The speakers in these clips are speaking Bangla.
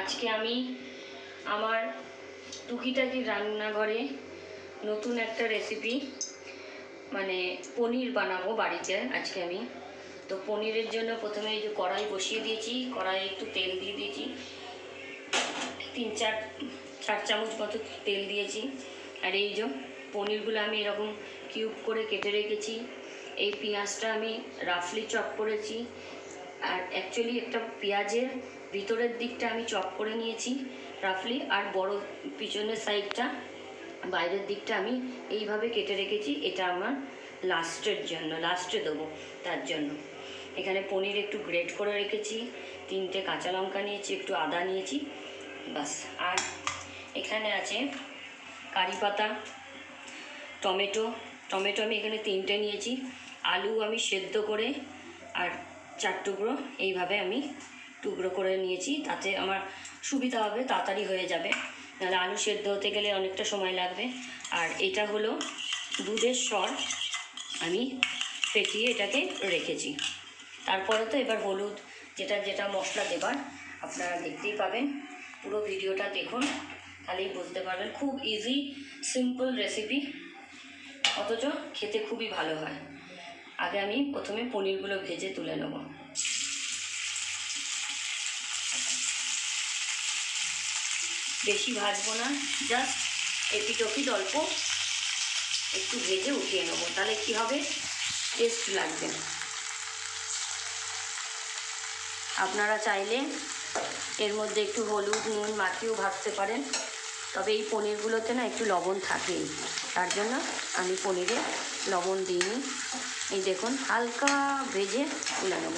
আজকে আমি আমার টুকিটাকি রান্নাঘরে নতুন একটা রেসিপি মানে পনির বানাবো বাড়িতে আজকে আমি। তো পনিরের জন্য প্রথমে এই যে কড়াই বসিয়ে দিয়েছি কড়াই একটু তেল দিয়ে দিয়েছি। তিন চার চার চামচ মতো তেল দিয়েছি। আর এই যে পনিরগুলো আমি এরকম কিউব করে কেটে রেখেছি। এই পেঁয়াজটা আমি রাফলি চপ করেছি। আর অ্যাকচুয়ালি একটা পেঁয়াজের ভিতরের দিকটা আমি চপ করে নিয়েছি রাফলি আর বড় পিছনের সাইডটা বাইরের দিকটা আমি এইভাবে কেটে রেখেছি, এটা আমার লাস্টের জন্য, লাস্টে দেবো তার জন্য। এখানে পনির একটু গ্রেট করে রেখেছি, তিনটে কাঁচা লঙ্কা নিয়েছি, একটু আদা নিয়েছি বাস আর এখানে আছে কারি পাতা, টমেটো টমেটো আমি এখানে তিনটে নিয়েছি, আলু আমি সেদ্ধ করে, আর চার টুকরো এইভাবে আমি টুকরো করে নিয়েছি, তাতে আমার সুবিধা হবে, তাড়াতাড়ি হয়ে যাবে। নাহলে আলু সেদ্ধ হতে গেলে অনেকটা সময় লাগবে। আর এটা হলো দুধের স্বর আমি ফেটিয়ে এটাকে রেখেছি। তারপরে তো এবার হলুদ, যেটা যেটা মশলা দেবার, আপনারা দেখতেই পাবেন। পুরো ভিডিওটা দেখুন, তাহলেই বুঝতে পারবেন। খুব ইজি সিম্পল রেসিপি অথচ খেতে খুবই ভালো হয়। আগে আমি প্রথমে পনিরগুলো ভেজে তুলে নেব। বেশি ভাজবো না জাস্ট এপিট ওপিট অল্প একটু ভেজে উঠিয়ে নেব, তাহলে কি হবে? টেস্ট লাগবে আপনারা চাইলে এর মধ্যে একটু হলুদ, নুন, মাখিয়েও ভাজতে পারেন, তবে এই পনিরগুলোতে না একটু লবণ থাকেই, তার জন্য আমি পনিরে লবণ দিইনি। এই দেখুন, হালকা ভেজে তুলে নেব।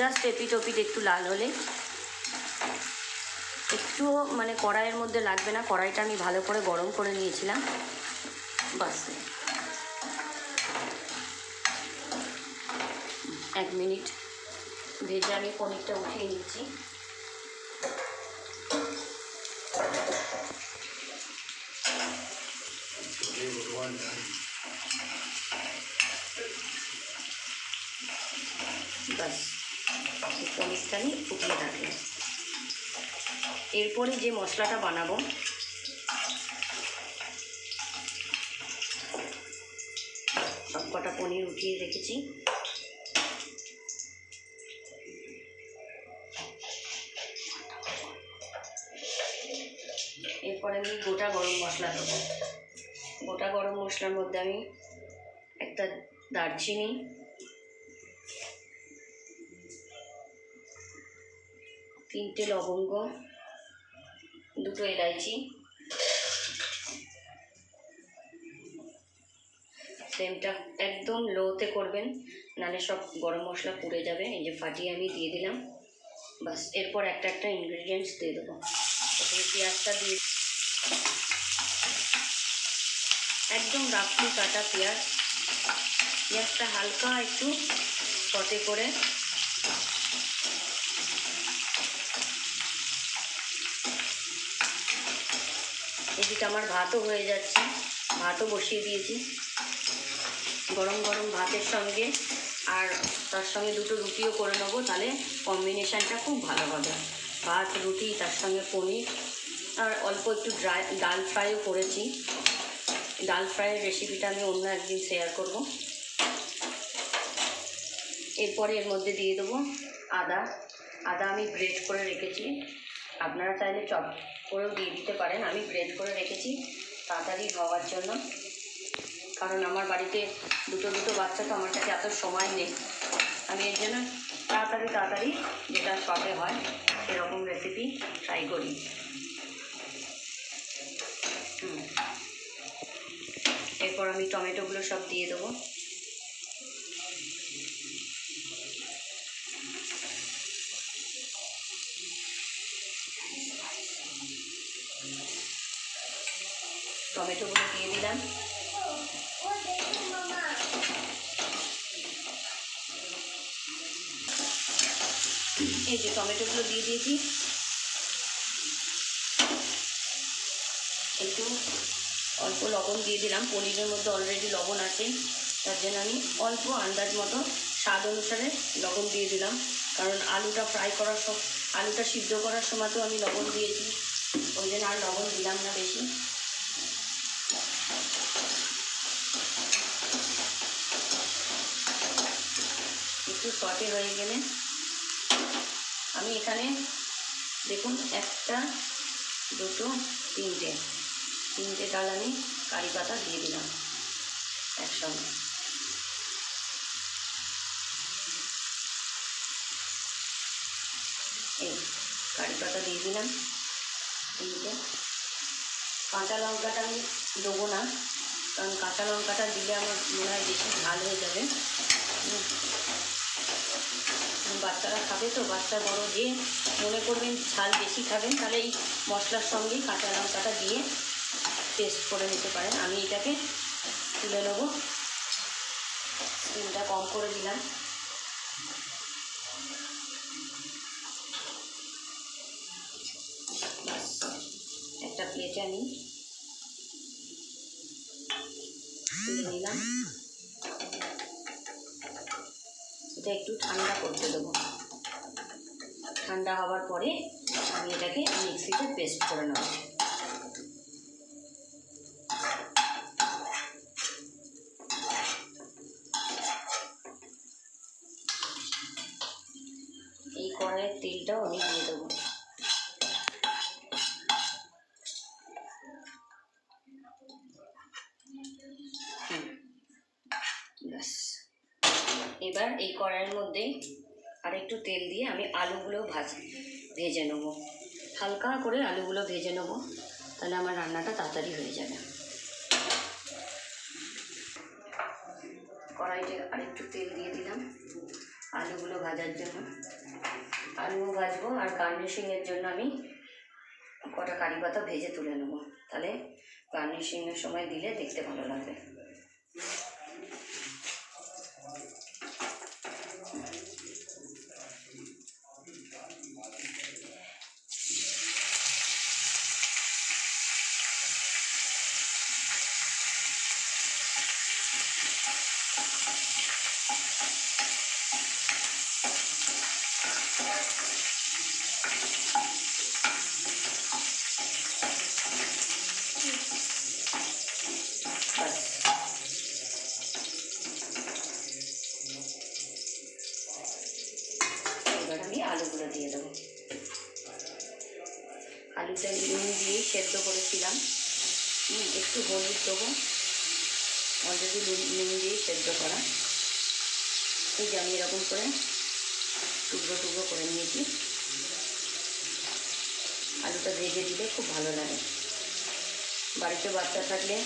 জাস্ট এপিট ওপিট একটু লাল হলে একটুও মানে কড়াইয়ের মধ্যে লাগবে না, কড়াইটা আমি ভালো করে গরম করে নিয়েছিলাম। বাস। এক মিনিট। ভেজে আমি পনিরটা উঠিয়ে নিচ্ছি। বাস। পনিরটা আমি উঠিয়ে রাখলাম। এরপরে যে মশলাটা বানাবো সব কটা পনির উঠিয়ে রেখেছি। এরপরে আমি গোটা গরম মশলা দেবো। গোটা গরম মশলার মধ্যে আমি একটা দারচিনি, তিনটে লবঙ্গ দুটো এলাইচি, ফ্লেমটা একদম লোতে করবেন নাহলে সব গরম মশলা পুড়ে যাবে। এই যে ফাটিয়ে আমি দিয়ে দিলাম। বাস, এরপর একটা একটা ইনগ্রিডিয়েন্টস দিয়ে দেবো। প্রথমে পেঁয়াজটা দিয়ে একদম রাফলি কাটা পেঁয়াজ। পেঁয়াজটা হালকা একটু সটে করে এদিকে আমার ভাতও হয়ে যাচ্ছে। ভাতও বসিয়ে দিয়েছি। গরম গরম ভাতের সঙ্গে আর তার সঙ্গে দুটো রুটিও করে নেব, তাহলে কম্বিনেশানটা খুব ভালো হবে। ভাত, রুটি, তার সঙ্গে পনির। আর অল্প একটু ড্রাই ডাল ফ্রাইও করেছি। ডাল ফ্রাইয়ের রেসিপিটা আমি অন্য একদিন শেয়ার করব। এরপরে এর মধ্যে দিয়ে দেবো আদা। আদা আমি গ্রেট করে রেখেছি। আপনারা চাইলে চপ করেও দিয়ে দিতে পারেন। আমি গ্রেট করে রেখেছি তাড়াতাড়ি হওয়ার জন্য। কারণ আমার বাড়িতে দুটো দুটো বাচ্চা তো আমার কাছে এত সময় নেই। আমি এর জন্য তাড়াতাড়ি তাড়াতাড়ি যেটা শপে হয় সেরকম রেসিপি ট্রাই করি। এরপর আমি টমেটোগুলো সব দিয়ে দেবো। দিলাম এই যে টমেটোগুলো দিয়ে দিয়েছি। একটু অল্প লবণ দিয়ে দিলাম। পনিরের মধ্যে অলরেডি লবণ আছে। তার জন্য আমি অল্প আন্দাজ মতো স্বাদ অনুসারে লবণ দিয়ে দিলাম। কারণ আলুটা ফ্রাই করার সব আলুটা সিদ্ধ করার সময় তো আমি লবণ দিয়েছি। ওই জন্য আর লবণ দিলাম না বেশি। শর্টে হয়ে গেলে আমি এখানে দেখুন একটা, দুটো, তিনটে তিনটে ডাল আমি কারি পাতা দিয়ে দিলাম একসঙ্গে এই কারি পাতা দিয়ে দিলাম তিনটে কাঁচা লঙ্কাটা আমি দেবো না, কারণ কাঁচা লঙ্কাটা দিলে আমার মনে হয় বেশি ঝাল হয়ে যাবে। বাচ্চারা খাবে তো? বাচ্চা বড় যে মনে করবেন ঝাল বেশি খাবেন, তাহলে এই মশলার সঙ্গেই কাঁচা লঙ্কাটা দিয়ে টেস্ট করে নিতে পারেন। আমি এটাকে তুলে নেব। স্টিমটা কম করে দিলাম। একটা আমি তুলে নিলাম। এটা একটু ঠান্ডা করতে দেবো। ঠান্ডা হওয়ার পরে আমি এটাকে মিক্সিতে পেস্ট করে নেব। এই কড়াইয়ের তেলটাও আমি দিয়ে দেবো হুম ব্যাস এবার এই কড়াইয়ের মধ্যে আর একটু তেল দিয়ে আমি আলুগুলো ভাজ ভেজে নেব হালকা করে আলুগুলো ভেজে নেব। তাহলে আমার রান্নাটা তাড়াতাড়ি হয়ে যাবে। কড়াইতে আরেকটু তেল দিয়ে দিলাম আলুগুলো ভাজার জন্য। আলুও ভাজবো আর গার্নিশিংয়ের জন্য আমি কটা কারি পাতা ভেজে তুলে নেব। তাহলে গার্নিশিংয়ের সময় দিলে দেখতে ভালো লাগবে ব্যাস এবার আমি আলুগুলো দিয়ে দেবো আলুটা নুন দিয়ে সেদ্ধ করেছিলাম হুম, একটু হলুদ দেবো অলরেডি নুন দিয়ে সেদ্ধ করা এই যে আমি এরকম করে টুকরো টুকরো করে নিয়েছি। আলুটা ভেজে দিলে খুব ভালো লাগে। বাড়িতে বাচ্চা থাকলে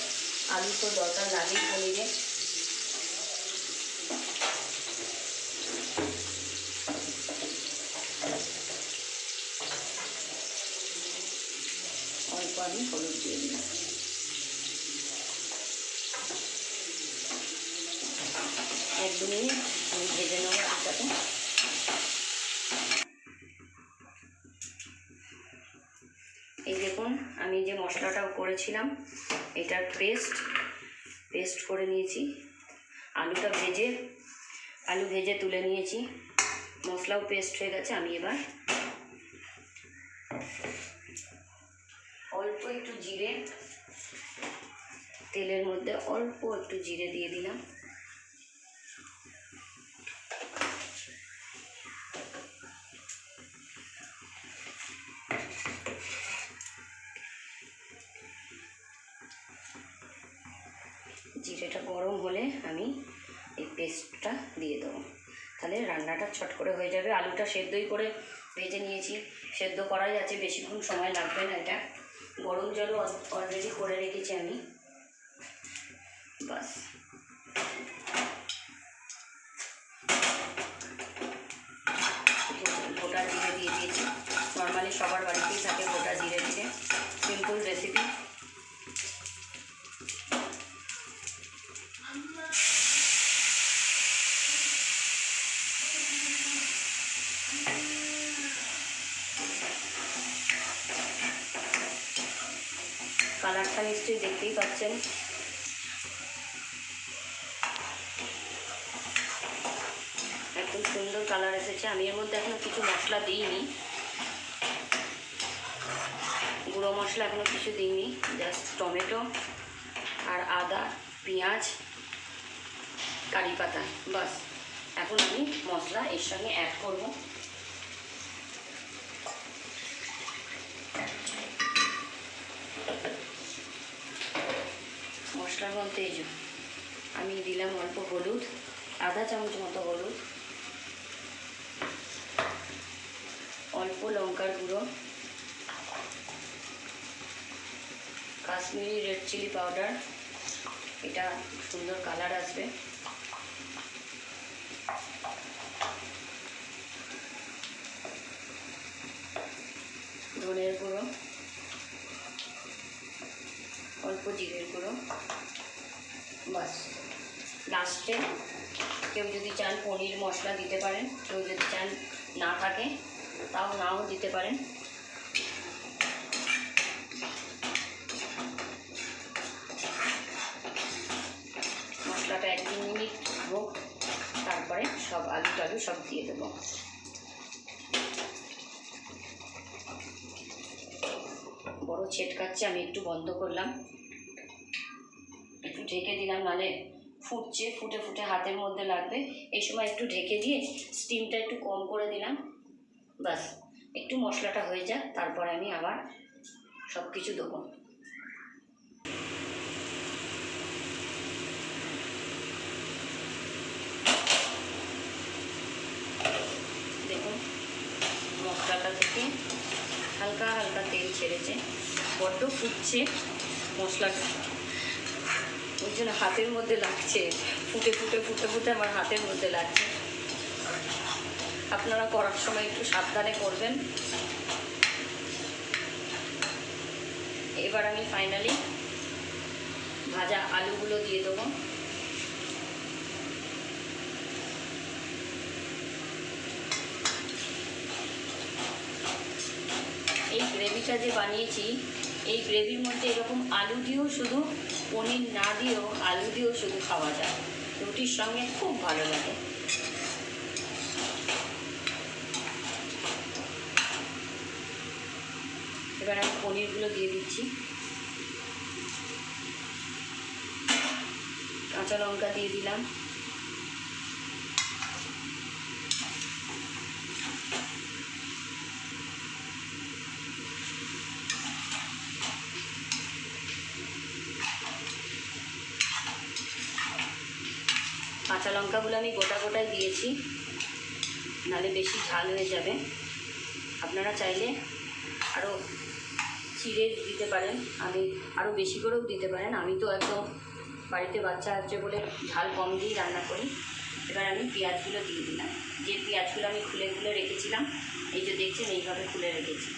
আলু তো দরকার লাগেই পনিরে। অল্প আমি হলুদ দিয়ে দিলাম এক দু মিনিট আমি ভেজে নেব আলুটাকে এই দেখুন আমি যে মশলাটা করেছিলাম। এটার পেস্ট পেস্ট করে নিয়েছি। আলুটা ভেজে, আলু ভেজে তুলে নিয়েছি। মশলাও পেস্ট হয়ে গেছে, আমি এবার অল্প একটু জিরে, তেলের মধ্যে অল্প একটু জিরে দিয়ে দিলাম। যাবে আলুটা সেদ্ধই করে ভেজে নিয়েছি। সেদ্ধ করাই আছে, বেশিক্ষণ সময় লাগবে না এটা। গরম জলও অলরেডি করে রেখেছি আমি। বাস। দেবেন একদম সুন্দর কালার এসেছে। আমি এর মধ্যে এখনও কিছু মশলা দিইনি। গুঁড়ো মশলা এখনও কিছু দিইনি জাস্ট টমেটো আর আদা, পেঁয়াজ, কারি পাতা, বাস। এখন আমি মশলা এর সঙ্গে অ্যাড করব। মধ্যে এই আমি দিলাম অল্প হলুদ, আধা চামচ মতো হলুদ, অল্প লঙ্কার গুঁড়ো, কাশ্মীরি রেড চিলি পাউডার, এটা সুন্দর কালার আসবে। ধনের গুঁড়ো, অল্প জিরের গুঁড়ো বাস। লাস্টে কেউ যদি চান পনির মশলা দিতে পারেন, কেউ যদি চান না থাকে, তাও নাও দিতে পারেন। মশলাটা এক দু মিনিট হোক তারপরে সব আলু টালু সব দিয়ে দেবো। বড় ছেটকাচ্ছে, আমি একটু বন্ধ করলাম। ঢেকে দিলাম, নালে ফুটছে, ফুটে ফুটে হাতের মধ্যে লাগবে। এই সময় একটু ঢেকে দিয়ে স্টিমটা একটু কম করে দিলাম। বাস একটু মশলাটা হয়ে যাক, তারপরে আমি আবার সব কিছু দেবো। দেখুন, মশলাটা থেকে হালকা হালকা তেল ছেড়েছে, বড্ড ফুটছে মশলাটা। জন্য হাতের মধ্যে লাগছে। ফুটে ফুটে ফুটে ফুটে আমার হাতের মধ্যে লাগছে। আপনারা করার সময় একটু সাবধানে করবেন। এবার আমি ফাইনালি ভাজা আলুগুলো দিয়ে দেবো। এই গ্রেভিটা যে বানিয়েছি, এই গ্রেভির মধ্যে এরকম আলু দিয়েও শুধু পনির না দিয়েও আলু দিয়েও শুধু খাওয়া যায়। রুটির সঙ্গে খুব ভালো লাগে। এবার আমি পনিরগুলো দিয়ে দিচ্ছি। কাঁচা লঙ্কা দিয়ে দিলাম। কাঁচা লঙ্কাগুলো আমি গোটা গোটাই দিয়েছি। নালে বেশি ঝাল হয়ে যাবে। আপনারা চাইলে আরও চিড়ে দিতে পারেন। আমি আরও বেশি করেও দিতে পারেন। আমি তো একদম বাড়িতে বাচ্চা আছে বলে ঝাল কম দিয়েই রান্না করি। এবার আমি পেঁয়াজগুলো দিয়ে দিলাম। যে পেঁয়াজগুলো আমি খুলে খুলে রেখেছিলাম, এই যে দেখছেন, এইভাবে খুলে রেখেছি।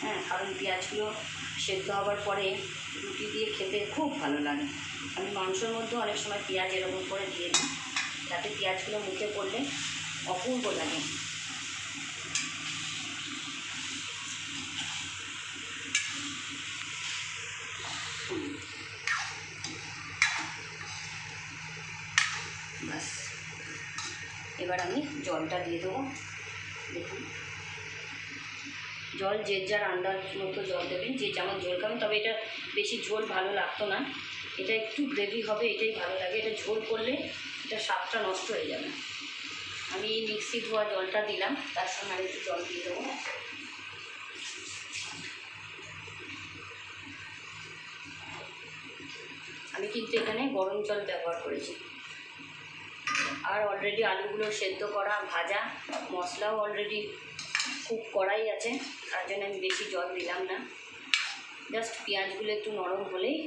হ্যাঁ কারণ পেঁয়াজগুলো সেদ্ধ হওয়ার পরে রুটি দিয়ে খেতে খুব ভালো লাগে। আমি মাংসের মধ্যেও অনেক সময় পেঁয়াজ এরকম করে দিয়ে দিই। যাতে পেঁয়াজগুলো মুখে পড়লে অপূর্ব লাগে। এবার আমি জলটা দিয়ে দেবো দেখুন জল যে যার আন্দাজ মতো জল দেবেন, যে যেমন ঝোল খাবেন, তবে এটা বেশি ঝোল ভালো লাগতো না। এটা একটু গ্রেভি হবে, এটাই ভালো লাগে। এটা ঝোল করলে এটা স্বাদটা নষ্ট হয়ে যাবে। আমি এই মিক্সি ধোয়া জলটা দিলাম, তার সঙ্গে আর একটু জল দিয়ে দেবো। আমি কিন্তু এখানে গরম জল ব্যবহার করেছি। আর অলরেডি আলুগুলো সেদ্ধ করা, ভাজা, মশলাও অলরেডি খুব কড়াই আছে, তার জন্য আমি বেশি জল দিলাম না। জাস্ট পেঁয়াজগুলো একটু নরম হলেই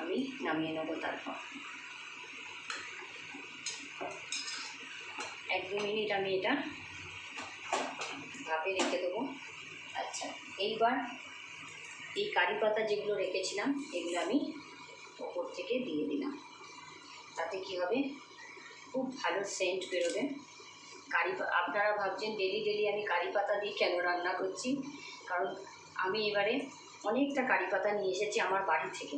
আমি নামিয়ে নেব তারপর। এক দু মিনিট আমি এটা ভাপে রেখে দেবো। আচ্ছা এইবার এই কারি পাতা যেগুলো রেখেছিলাম, এগুলো আমি ওপর থেকে দিয়ে দিলাম। তাতে কি হবে? খুব ভালো সেন্ট বেরোবে। কারি আপনারা ভাবছেন ডেলি ডেলি আমি কারি পাতা দিয়ে কেন রান্না করছি? কারণ আমি এবারে অনেকটা কারি পাতা নিয়ে এসেছি আমার বাড়ি থেকে।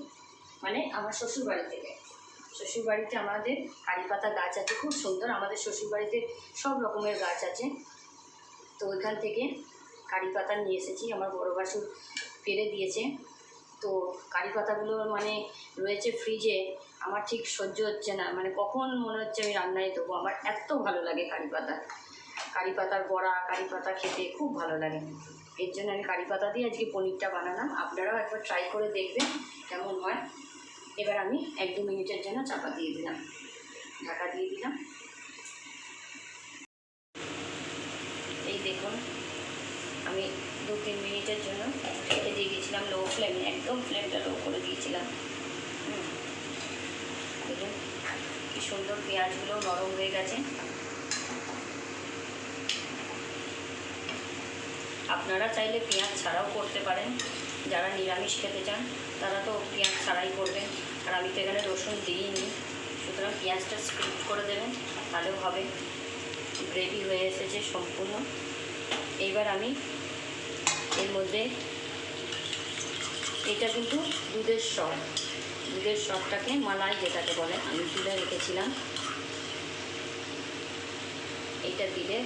মানে আমার শ্বশুর বাড়ি থেকে। শ্বশুর বাড়িতে আমাদের কারি পাতা গাছ আছে, খুব সুন্দর। আমাদের শ্বশুর বাড়িতে সব রকমের গাছ আছে। তো ওইখান থেকে কারি পাতা নিয়ে এসেছি। আমার বড় বাসুর ফেলে দিয়েছে। তো কারি পাতাগুলো মানে রয়েছে ফ্রিজে আমার ঠিক সহ্য হচ্ছে না। মানে কখন মনে হচ্ছে আমি রান্নায় দেবো? আমার এত ভালো লাগে কারি পাতা। কারি পাতার বড়া, কারি পাতা খেতে খুব ভালো লাগে। এর জন্য আমি কারি পাতা দিয়ে আজকে পনিরটা বানালাম। আপনারাও একবার ট্রাই করে দেখবেন কেমন হয়। এবার আমি এক দু মিনিটের জন্য চাপা দিয়ে দিলাম। ঢাকা দিয়ে দিলাম। এই দেখুন, আমি দু তিন মিনিটের জন্য ঢেকে দিয়ে গেছিলাম লো ফ্লেমে একদম ফ্লেমটা লো করে দিয়েছিলাম। কি সুন্দর পেঁয়াজগুলো নরম হয়ে গেছে। আপনারা চাইলে পেঁয়াজ ছাড়াও করতে পারেন। যারা নিরামিষ খেতে চান, তারা তো পেঁয়াজ ছাড়াই করবেন। আর আমি তো এখানে রসুন দিইনি। সুতরাং পেঁয়াজটা স্কিপ করে দেবেন তাহলেও হবে। গ্রেভি হয়ে এসেছে সম্পূর্ণ। এইবার আমি এর মধ্যে এটা কিন্তু দুধের সর দুধের সরটাকে মালাই যেটাকে বলে, আমি তুলে রেখেছিলাম। এইটা দিলে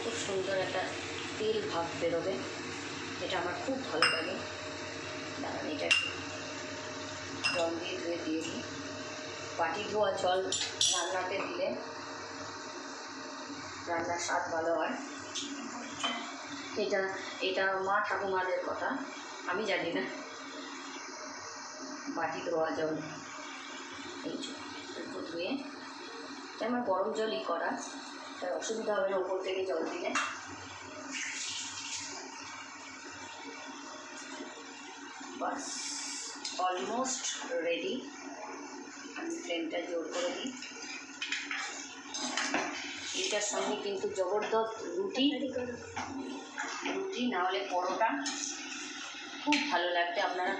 খুব সুন্দর একটা তেল ভাব বেরোবে এটা আমার খুব ভালো লাগে। দাঁড়ান, এটা জল দিয়ে ধুয়ে দিয়ে দিই। বাটি ধোয়া জল রান্নাতে দিলে রান্নার স্বাদ ভালো হয়। এটা এটা মা ঠাকুমাদের কথা। আমি জানি না। বাটি ধোয়া জল এই ধুয়ে আমার গরম জলই করা। তার অসুবিধা হবে না উপর থেকে জল দিলে। বাস অলমোস্ট রেডি আমি ফ্লেমটা জোর করে দিই। এটার সঙ্গে কিন্তু জবরদস্ত রুটি। রুটি না হলে পরোটা। খুব ভালো লাগবে, আপনারা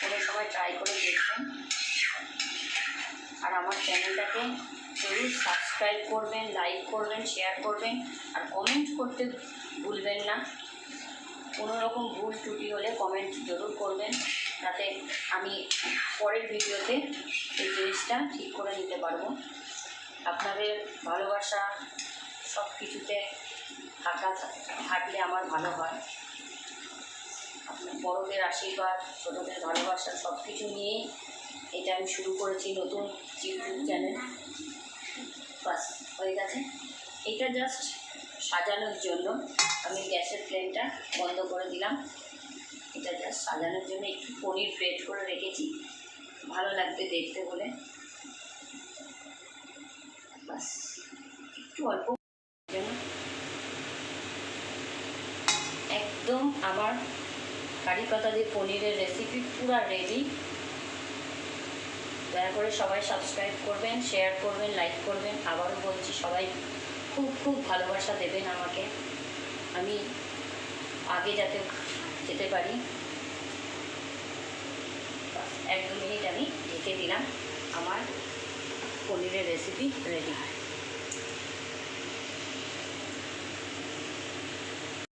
কোনো সময় ট্রাই করে দেখবেন। আর আমার চ্যানেলটাকে জরুর সাবস্ক্রাইব করবেন লাইক করবেন শেয়ার করবেন, আর কমেন্ট করতে ভুলবেন না। কোনো রকম ভুল ত্রুটি হলে কমেন্ট জরুর করবেন, যাতে আমি পরের ভিডিওতে এই জিনিসটা ঠিক করে নিতে পারব। আপনাদের ভালোবাসা সব কিছুতে থাকা থাকলে আমার ভালো হয়। আপনার বড়দের আশীর্বাদ, ছোটোদের ভালোবাসা সব কিছু নিয়ে এটা আমি শুরু করেছি নতুন ইউটিউব চ্যানেল বাস, হয়ে গেছে। এটা জাস্ট সাজানোর জন্য আমি গ্যাসের ফ্লেমটা বন্ধ করে দিলাম। এটা জাস্ট সাজানোর জন্য একটু পনির গ্রেট করে রেখেছি। ভালো লাগবে দেখতে বলে বাস, একটু অল্প জন্য একদম আমার কারি পাতা দিয়ে পনিরের রেসিপি পুরো রেডি দয়া করে সবাই সাবস্ক্রাইব করবেন শেয়ার করবেন লাইক করবেন। আবারও বলছি, সবাই খুব খুব ভালোবাসা দেবেন আমাকে। আমি আগে যাতে যেতে পারি। এক দু মিনিট আমি ঢেকে দিলাম। আমার পনিরের রেসিপি রেডি